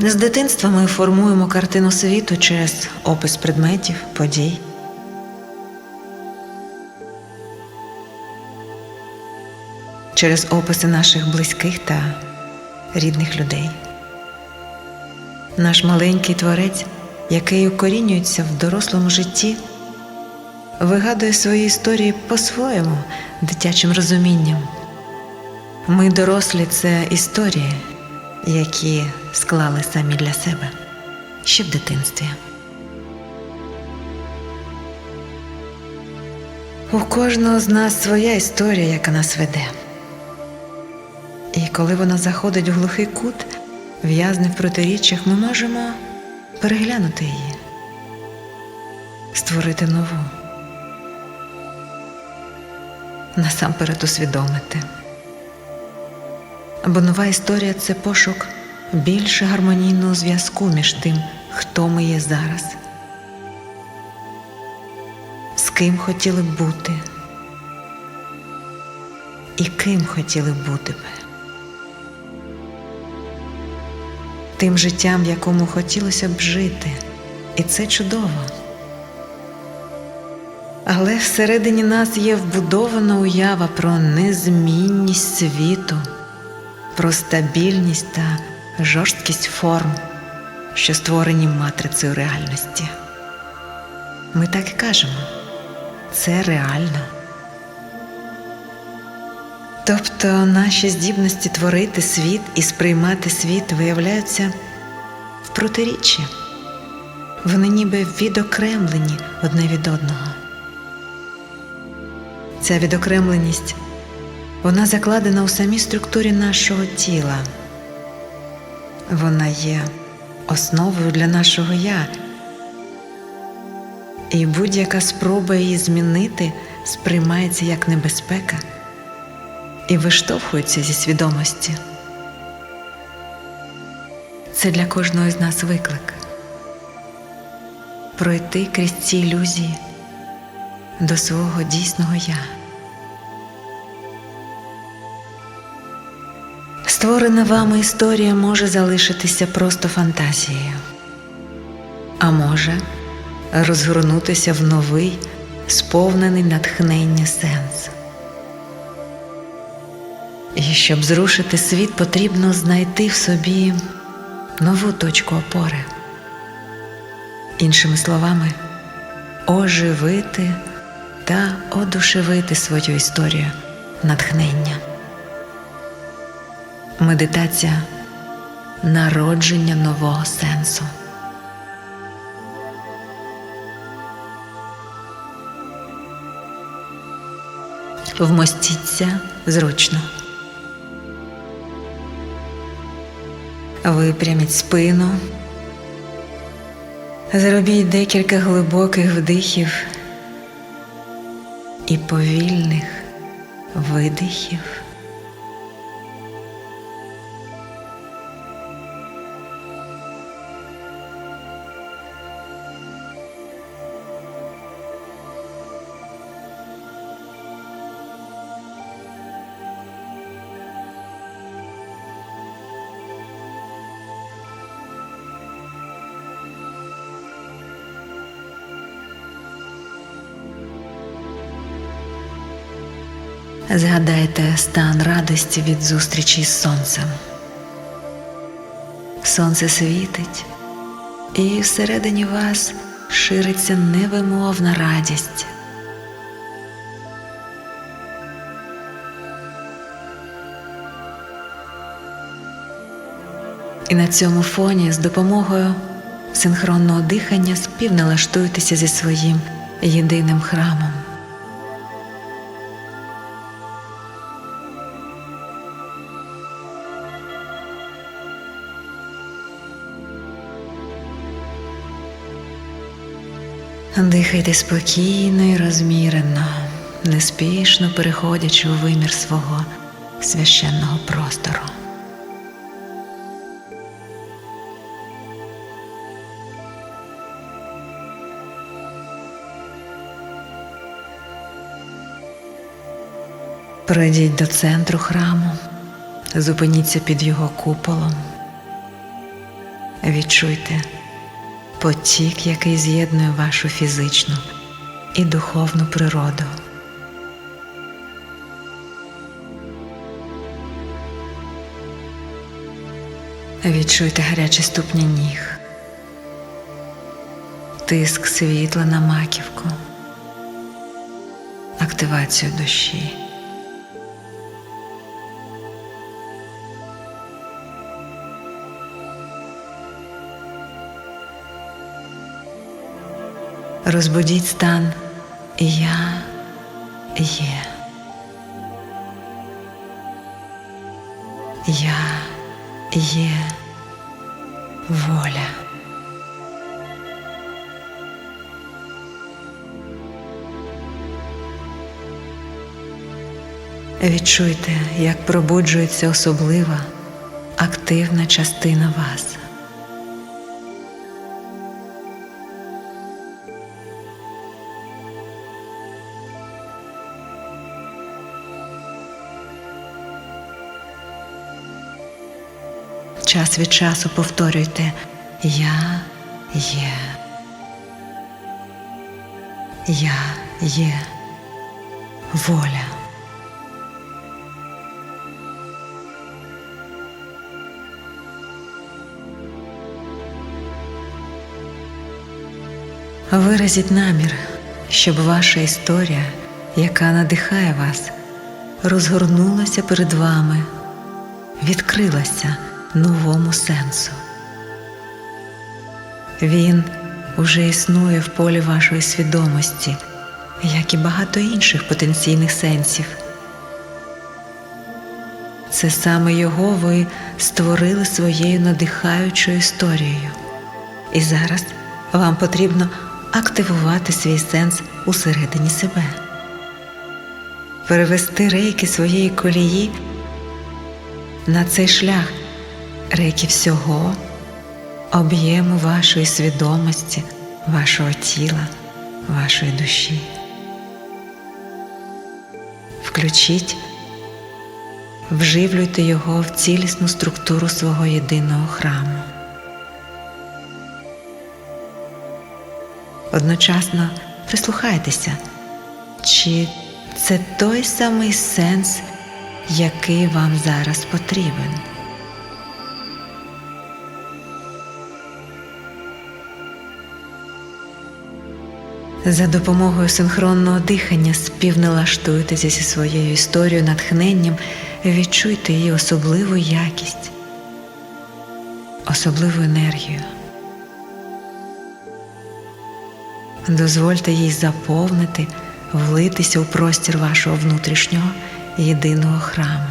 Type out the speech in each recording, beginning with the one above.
З дитинства ми формуємо картину світу через опис предметів, подій. Через описи наших близьких та рідних людей. Наш маленький творець, який укорінюється в дорослому житті, вигадує свої історії по-своєму дитячим розумінням. Ми дорослі це історії, які склали самі для себе ще в дитинстві. У кожного з нас своя історія, яка нас веде. І коли вона заходить в глухий кут, в'язне в протиріччях, ми можемо переглянути її, створити нову, насамперед усвідомити. Бо нова історія це пошук більш гармонійного зв'язку між тим, хто ми є зараз, з ким хотіли б бути і ким хотіли б бути б. Тим життям, в якому хотілося б жити, і це чудово. Але всередині нас є вбудована уява про незмінність світу про стабільність та жорсткість форм, що створені матрицею реальності. Ми так і кажемо це реально. Тобто наші здібності творити світ і сприймати світ виявляються в протиріччі. Вони ніби відокремлені одне від одного. Ця відокремленість вона закладена у самій структурі нашого тіла. Вона є основою для нашого я. І будь-яка спроба її змінити сприймається як небезпека і виштовхується зі свідомості. Це для кожного з нас виклик пройти крізь ці ілюзії до свого дійсного я. Створена вами історія може залишитися просто фантазією, а може розгорнутися в новий, сповнений натхнення сенс. І щоб зрушити світ, потрібно знайти в собі нову точку опори. Іншими словами, оживити та одушевити свою історію натхнення. Медитація народження нового сенсу. Вмостіться зручно. Випряміть спину. Зробіть декілька глибоких вдихів і повільних видихів. Згадайте стан радості від зустрічі з сонцем. Сонце світить, і всередині вас шириться невимовна радість. І на цьому фоні з допомогою синхронного дихання співналаштуйтеся зі своїм єдиним храмом. Дихайте спокійно і розмірено, неспішно переходячи у вимір свого священного простору. Пройдіть до центру храму, зупиніться під його куполом. Відчуйте потік, який з'єднує вашу фізичну і духовну природу. Відчуйте гарячі ступні ніг, тиск світла на маківку, активацію душі. Розбудіть стан Я є. Я є воля. Відчуйте, як пробуджується особлива, активна частина вас. Час від часу повторюйте Я є. Я є воля. Виразіть намір, щоб ваша історія, яка надихає вас, розгорнулася перед вами, відкрилася новому сенсу. Він уже існує в полі вашої свідомості, як і багато інших потенційних сенсів. Це саме його ви створили своєю надихаючою історією. І зараз вам потрібно активувати свій сенс усередині себе, перевести рейки своєї колії на цей шлях рейки всього, об'єму вашої свідомості, вашого тіла, вашої душі. Включіть, вживлюйте його в цілісну структуру свого єдиного храму. Одночасно прислухайтеся, чи це той самий сенс, який вам зараз потрібен. За допомогою синхронного дихання співналаштуйтеся зі своєю історією натхненням, відчуйте її особливу якість, особливу енергію. Дозвольте їй заповнити, влитися у простір вашого внутрішнього єдиного храму.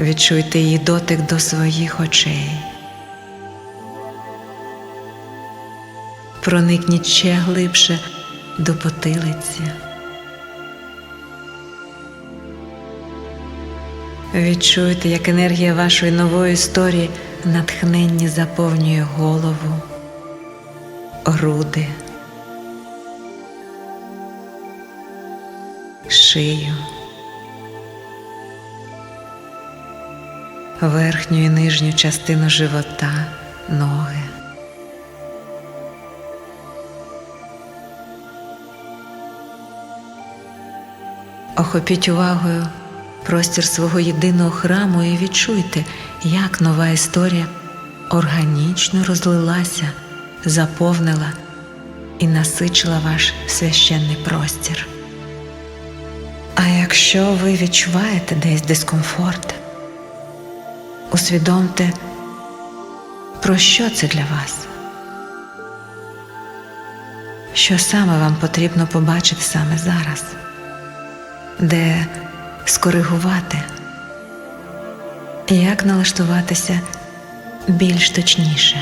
Відчуйте її дотик до своїх очей. Проникніть ще глибше до потилиці. Відчуйте, як енергія вашої нової історії натхненні заповнює голову, груди, шию, верхню і нижню частину живота, ноги. Охопіть увагою простір свого єдиного храму і відчуйте, як нова історія органічно розлилася, заповнила і насичила ваш священний простір. А якщо ви відчуваєте десь дискомфорт, усвідомте, про що це для вас, що саме вам потрібно побачити саме зараз, де скоригувати, як налаштуватися більш точніше.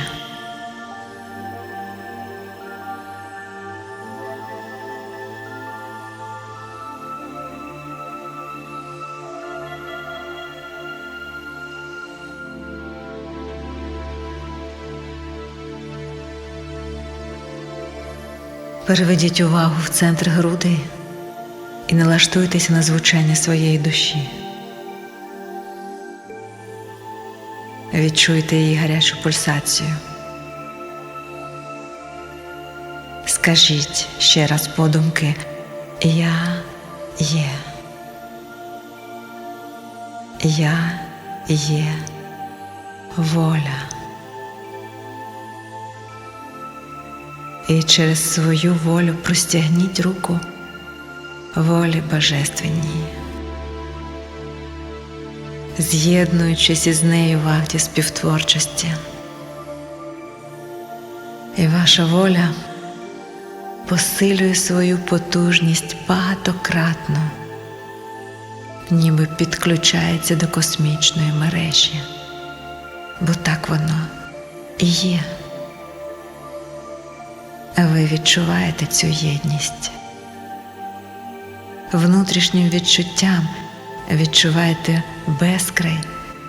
Переведіть увагу в центр груди і налаштуйтеся на звучання своєї душі. Відчуйте її гарячу пульсацію. Скажіть ще раз подумки Я є. Я є воля. І через свою волю простягніть руку волі божественній, з'єднуючись із нею в акті співтворчості. І ваша воля посилює свою потужність багатократно, ніби підключається до космічної мережі, бо так воно і є. А ви відчуваєте цю єдність. Внутрішнім відчуттям відчуваєте безкрай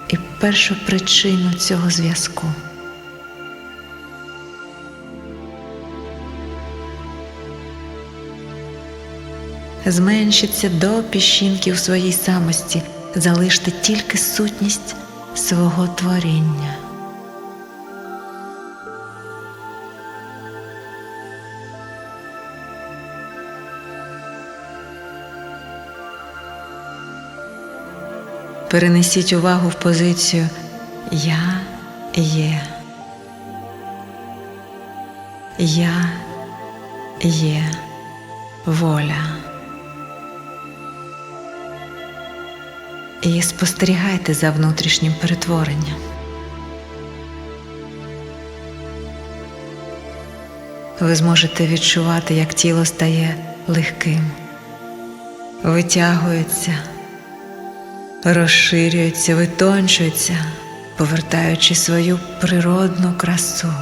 і першу причину цього зв'язку. Зменшіться до піщинки в своїй самості, залиште тільки сутність свого творіння. Перенесіть увагу в позицію Я є. Я є воля. І спостерігайте за внутрішнім перетворенням. Ви зможете відчувати, як тіло стає легким, витягується розширюється, витончується, повертаючи свою природну красу.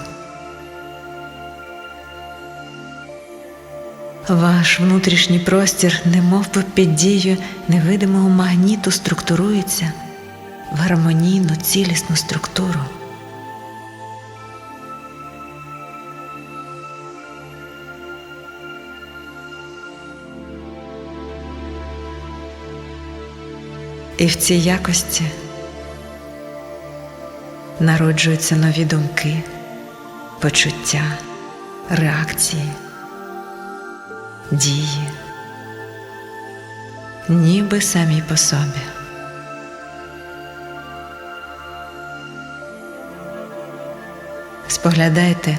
Ваш внутрішній простір, немов би під дією невидимого магніту, структурується в гармонійну цілісну структуру. І в цій якості народжуються нові думки, почуття, реакції, дії, ніби самі по собі. Споглядайте,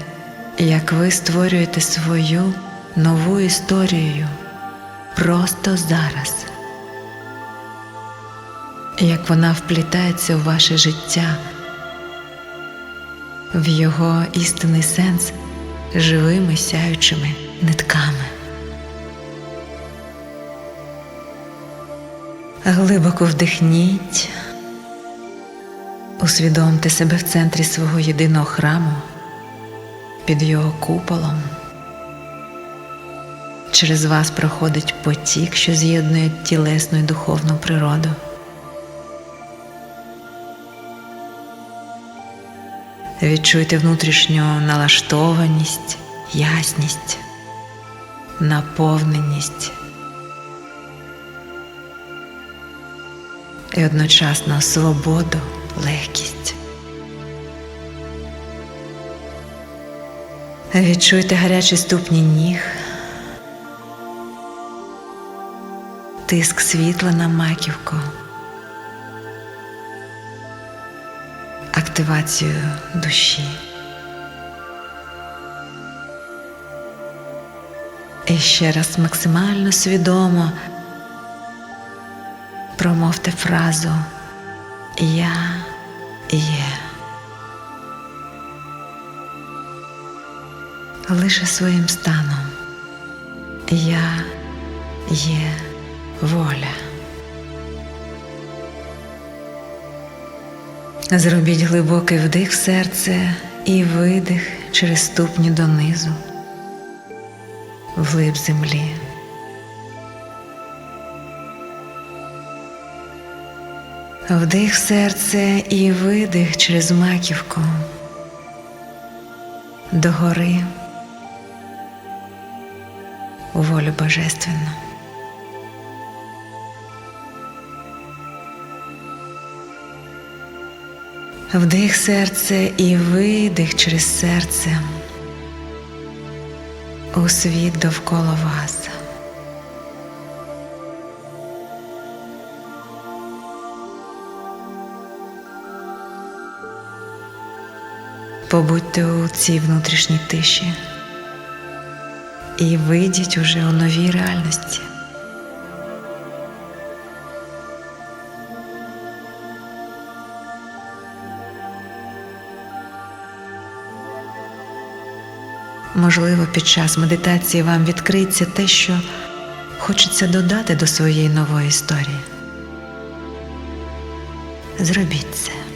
як ви створюєте свою нову історію просто зараз як вона вплітається в ваше життя, в його істинний сенс живими сяючими нитками. Глибоко вдихніть, усвідомте себе в центрі свого єдиного храму під його куполом. Через вас проходить потік, що з'єднує тілесну і духовну природу. Відчуйте внутрішню налаштованість, ясність, наповненість і одночасно свободу, легкість. Відчуйте гарячі ступні ніг, тиск світла на маківку. Активацію душі. І ще раз максимально свідомо промовте фразу Я є. Лише своїм станом Я є воля. Зробіть глибокий вдих в серце і видих через ступні донизу, вглиб землі. Вдих в серце і видих через маківку догори у волю божественну. Вдих серце і видих через серце у світ довкола вас. Побудьте у цій внутрішній тиші і вийдіть уже у новій реальності. Можливо, під час медитації вам відкриється те, що хочеться додати до своєї нової історії. Зробіть це.